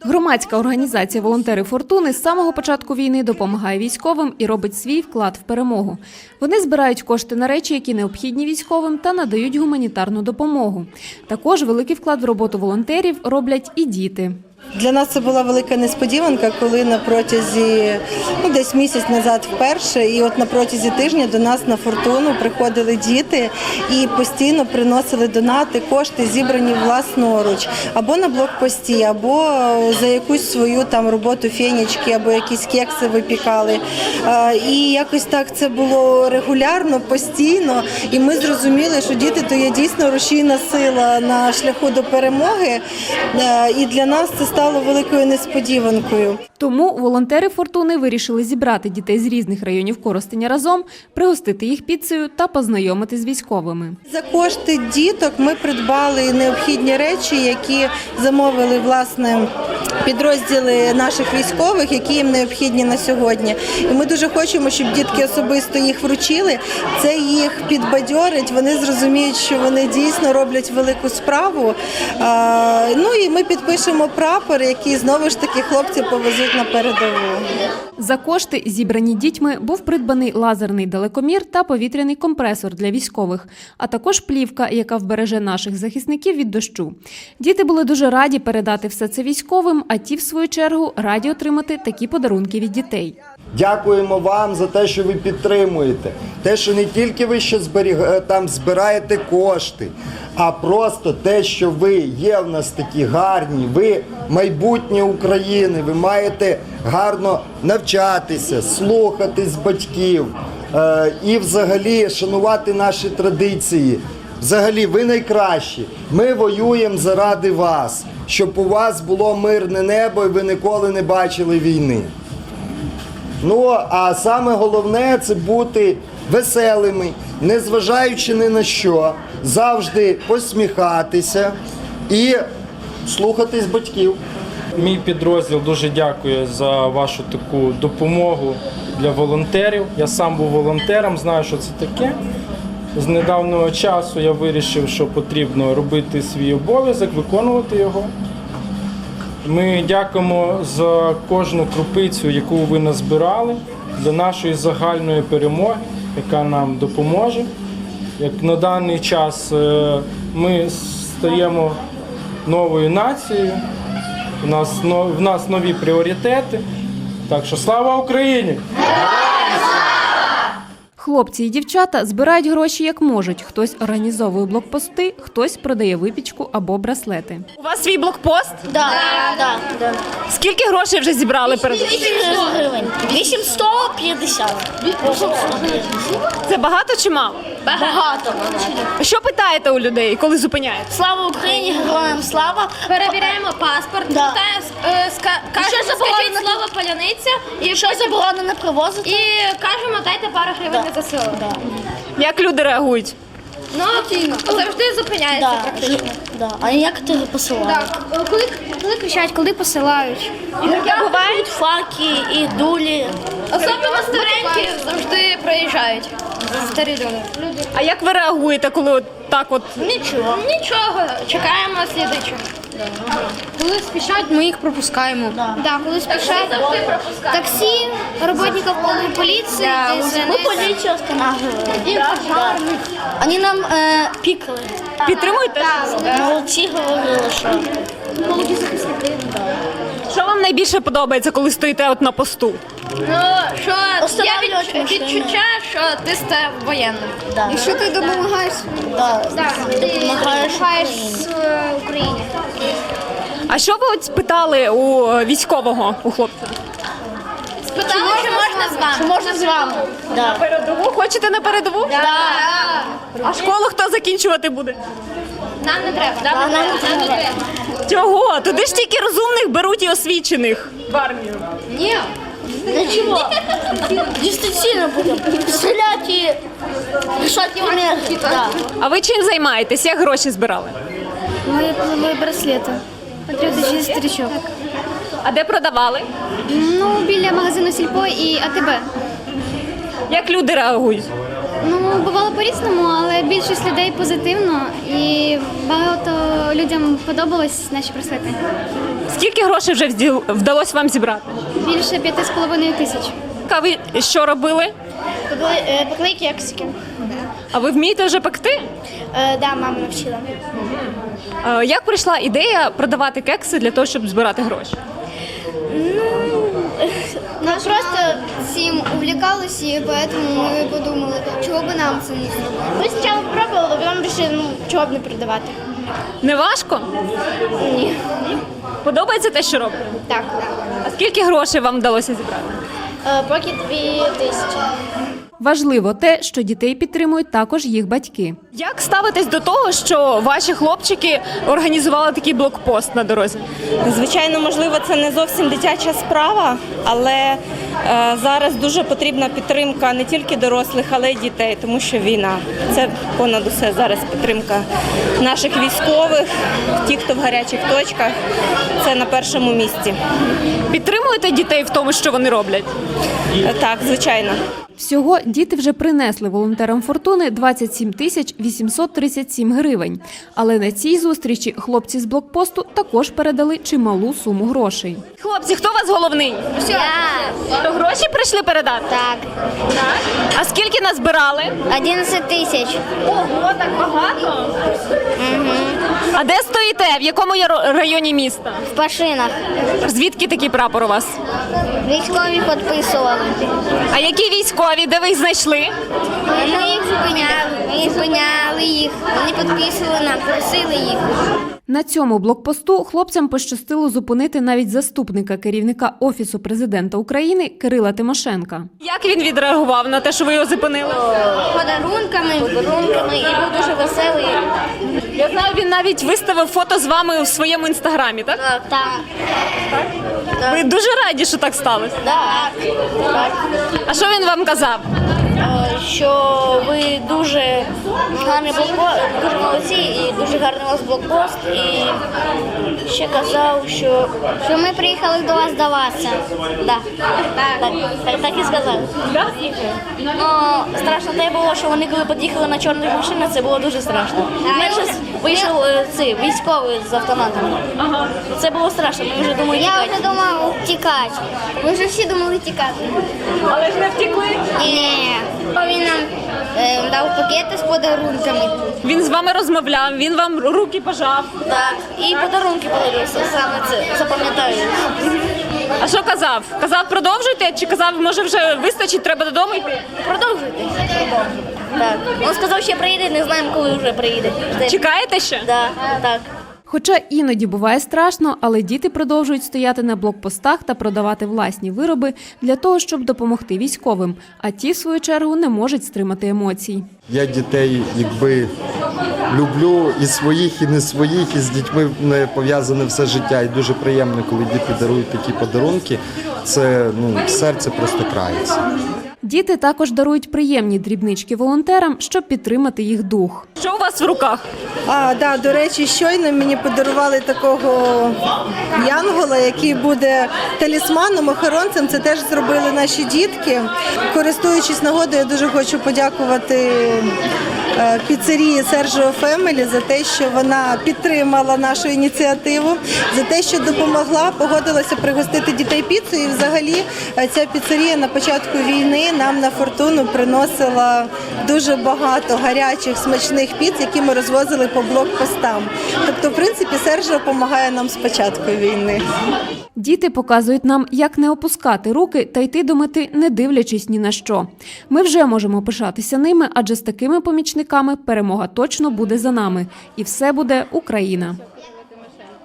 Громадська організація Волонтери Фортуни з самого початку війни допомагає військовим і робить свій вклад в перемогу. Вони збирають кошти на речі, які необхідні військовим, та надають гуманітарну допомогу. Також великий вклад в роботу волонтерів роблять і діти. Для нас це була велика несподіванка, коли на протязі ну десь місяць назад вперше, і от на протязі тижня до нас на фортуну приходили діти і постійно приносили донати, кошти зібрані власноруч, або на блокпості, або за якусь свою там роботу фенічки, або якісь кекси випікали. І якось так це було регулярно, постійно. І ми зрозуміли, що діти то є дійсно рушійна сила на шляху до перемоги. І для нас це стало великою несподіванкою. Тому волонтери Фортуни вирішили зібрати дітей з різних районів Коростеня разом, пригостити їх піцею та познайомити з військовими. За кошти діток ми придбали необхідні речі, які замовили власне підрозділи наших військових, які їм необхідні на сьогодні. І ми дуже хочемо, щоб дітки особисто їх вручили. Це їх підбадьорить. Вони зрозуміють, що вони дійсно роблять велику справу. Ну і ми підпишемо прапор, який знову ж таки хлопці повезуть на передову. За кошти, зібрані дітьми, був придбаний лазерний далекомір та повітряний компресор для військових, а також плівка, яка вбереже наших захисників від дощу. Діти були дуже раді передати все це військовим, а ті, в свою чергу, раді отримати такі подарунки від дітей. Дякуємо вам за те, що ви підтримуєте. Те, що не тільки ви ще зберіг... е, там збираєте кошти, а просто те, що ви є в нас такі гарні, ви майбутнє України, ви маєте гарно навчатися, слухатись батьків е, і взагалі шанувати наші традиції. Взагалі, ви найкращі. Ми воюємо заради вас, щоб у вас було мирне небо і ви ніколи не бачили війни. Ну, а саме головне це бути веселими, незважаючи ні на що, завжди посміхатися і слухатись батьків. Мій підрозділ дуже дякує за вашу таку допомогу для волонтерів. Я сам був волонтером, знаю, що це таке. З недавнього часу я вирішив, що потрібно робити свій обов'язок, виконувати його. Ми дякуємо за кожну крупицю, яку ви назбирали для нашої загальної перемоги, яка нам допоможе. Як на даний час е, ми стаємо новою нацією, у нас, в нас нові пріоритети. Так що слава Україні! Хлопці і дівчата збирають гроші як можуть. Хтось організовує блокпости, хтось продає випічку або браслети. У вас свій блокпост? Да, да, да. Скільки грошей вже зібрали перед 800 гривень. 850. 850. це багато чи мало? Багато. Що питаєте у людей, коли зупиняєте? Слава Україні, героям слава. Перевіряємо паспорт, Да. питаємо, е, ска- кажемо, Що заборонено? слово паляниця і, Що заборонено привозити? і кажемо, дайте пару гривень Да. на ЗСУ. Як люди реагують? Ну, завжди зупиняється Да, практично. да. А некоторі посилають. Так, коли, коли кричать, коли посилають. Бувають факи і дулі. Особливо старенькі завжди приїжджають. Старі люди. А як ви реагуєте, коли от так от Нічого. Нічого, чекаємо слідуючого. Коли спішать, ми їх пропускаємо. Да. Да, коли спішать. Таксі, роботників поліції, Ми поліцію встановлювали. Да. Вони нам е, пікали. підтримуєте? Молодці говорили, що Що вам найбільше подобається, коли стоїте от на посту? Ну, що я Останавливать відчуття, що ти став воєнним. Да. І що ти допомагаєш? да, Так, ти допомагаєш Україні. Україні. А що ви от спитали у військового у хлопця? Спитали, чи можна з вами? Чи можна з вами? Да. Передову? Хочете на передову? Да. А школу хто закінчувати буде? Нам не треба. нам не треба. Чого? Туди ж тільки розумних беруть і освічених в армію. Ні. Нічого. Дистанційно будемо. Стріляти і рішати енергії. Да. А ви чим займаєтесь? Як гроші збирали? Ми плели браслети. Патріотичний стрічок. А де продавали? Ну, біля магазину Сільпо і АТБ. Як люди реагують? Ну, бувало по-різному, але більшість людей позитивно і багато людям подобались наші браслети. Скільки грошей вже вділ- вдалося вам зібрати? Більше п'яти з половиною тисяч. А ви що робили? Пекли кексики. А ви вмієте вже пекти? Е, Да, мама навчила. Е, Як прийшла ідея продавати кекси для того, щоб збирати гроші? Ми просто всім увлекалось, і поэтому ми подумали, чого б нам це не зробити. Ми спочатку пробували, потім вирішили, ну, чого б не продавати. Не важко? Ні. Подобається те, що робите? Так, А скільки грошей вам вдалося зібрати? так. Поки дві тисячі. Важливо те, що дітей підтримують також їх батьки. Як ставитесь до того, що ваші хлопчики організували такий блокпост на дорозі? Звичайно, можливо, це не зовсім дитяча справа, але е, зараз дуже потрібна підтримка не тільки дорослих, але й дітей, тому що війна це понад усе зараз підтримка наших військових, ті, хто в гарячих точках, це на першому місці. Підтримуєте дітей в тому, що вони роблять? Е, Так, звичайно. Всього діти вже принесли волонтерам фортуни 27 тисяч 837 гривень. Але на цій зустрічі хлопці з блокпосту також передали чималу суму грошей. Хлопці, хто у вас головний? То гроші прийшли передати? Так, А скільки назбирали? 11 тисяч. Ого, так багато. А де стоїте? В якому є районі міста? В пашинах. Звідки такий прапор у вас? Військові підписували. А які військові? Де ви їх знайшли? Ми їх ми зупиняли їх. Вони підписували нам, просили їх. На цьому блокпосту хлопцям пощастило зупинити навіть заступника керівника офісу президента України Кирила Тимошенка. Як він відреагував на те, що ви його зупинили? Подарунками, подарунками, і був дуже веселий. Я знаю, він навіть виставив фото з вами у своєму інстаграмі, так? Так, так. Ви дуже раді, що так сталося. Так. так. А що він вам казав? Що ви дуже гарний блокпост, дуже молодці і дуже гарний у вас блокпост. І ще казав, що, що ми приїхали до вас здаватися. Да. Так, так, так і сказав. Ну, страшно те було, що вони коли під'їхали на чорних машинах, це було дуже страшно. Перше вийшов е, цей військовий з автоматом. Це було страшно, ми вже думали Я тікати. вже думав тікати. Ми вже всі думали тікати. Але ж не втекли. Ні. Він нам е, дав пакети з подарунками. Він з вами розмовляв, він вам руки пожав. Так, і подарунки подарувався, саме це запам'ятаю. А що казав? Казав, продовжуйте, чи казав, може вже вистачить, треба додому йти? Продовжуйте. Так. Він сказав, що приїде, не знаємо, коли вже приїде. Чекаєте ще? Да, так. Хоча іноді буває страшно, але діти продовжують стояти на блокпостах та продавати власні вироби для того, щоб допомогти військовим. А ті, в свою чергу, не можуть стримати емоцій. Я дітей якби люблю і своїх, і не своїх, і з дітьми не пов'язане все життя. І дуже приємно, коли діти дарують такі подарунки. Це ну серце просто крається. Діти також дарують приємні дрібнички волонтерам, щоб підтримати їх дух. Що у вас в руках? А, да, до речі, щойно мені подарували такого янгола, який буде талісманом, охоронцем. Це теж зробили наші дітки. Користуючись нагодою, я дуже хочу подякувати е, піцерії Сержіо Фемелі за те, що вона підтримала нашу ініціативу, за те, що допомогла, погодилася пригостити дітей піцею. І взагалі е, ця піцерія на початку війни нам на фортуну приносила дуже багато гарячих смачних піц, які ми розвозили по блокпостам. Тобто, в принципі, Сержіо допомагає нам з початку війни. Діти показують нам, як не опускати руки та йти до мети, не дивлячись ні на що. Ми вже можемо пишатися ними, адже з такими помічниками перемога точно буде за нами, і все буде Україна.